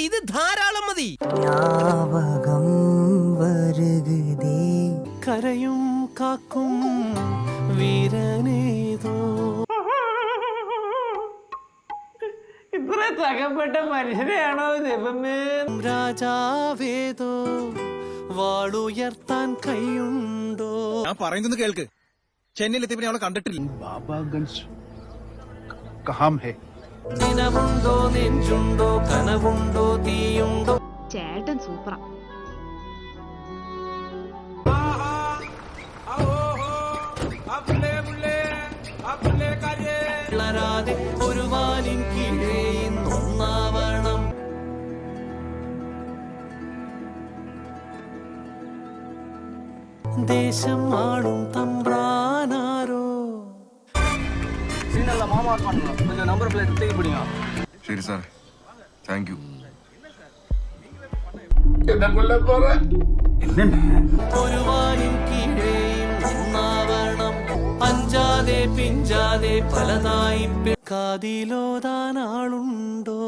ഇത് ധാരാളം മതി. കരയും കാക്കും വീരനേതോ. ഇത്ര തകപ്പെട്ട മനുഷ്യനെയാണോ ദൈവമേ? രാജാവേതോ വാളുയർത്താൻ കൈയുണ്ടോ? ഞാൻ പറയുന്നത് കേൾക്ക്. ചെന്നൈയിൽ എത്തിയപ്പോൾ അവളെ കണ്ടിട്ടില്ല. ബാബാ ഗഞ്ച് കഹാം ഹേ. ദിനമുണ്ടോ നെഞ്ചുണ്ടോ കനവുണ്ടോ തീയുണ്ടോ? ചേട്ടൻ സൂപ്പറാ. വളരാതെ ഒരു വാലിൻ കീഴേ ഇന്നൊന്നാവണം. ദേശം ആളും തമ്പ്രാനാരോ ശരി സാർ താങ്ക് യു അഞ്ചാതെ പിഞ്ചാതെ പലതായി കാതിലോതാൻ ആളുണ്ടോ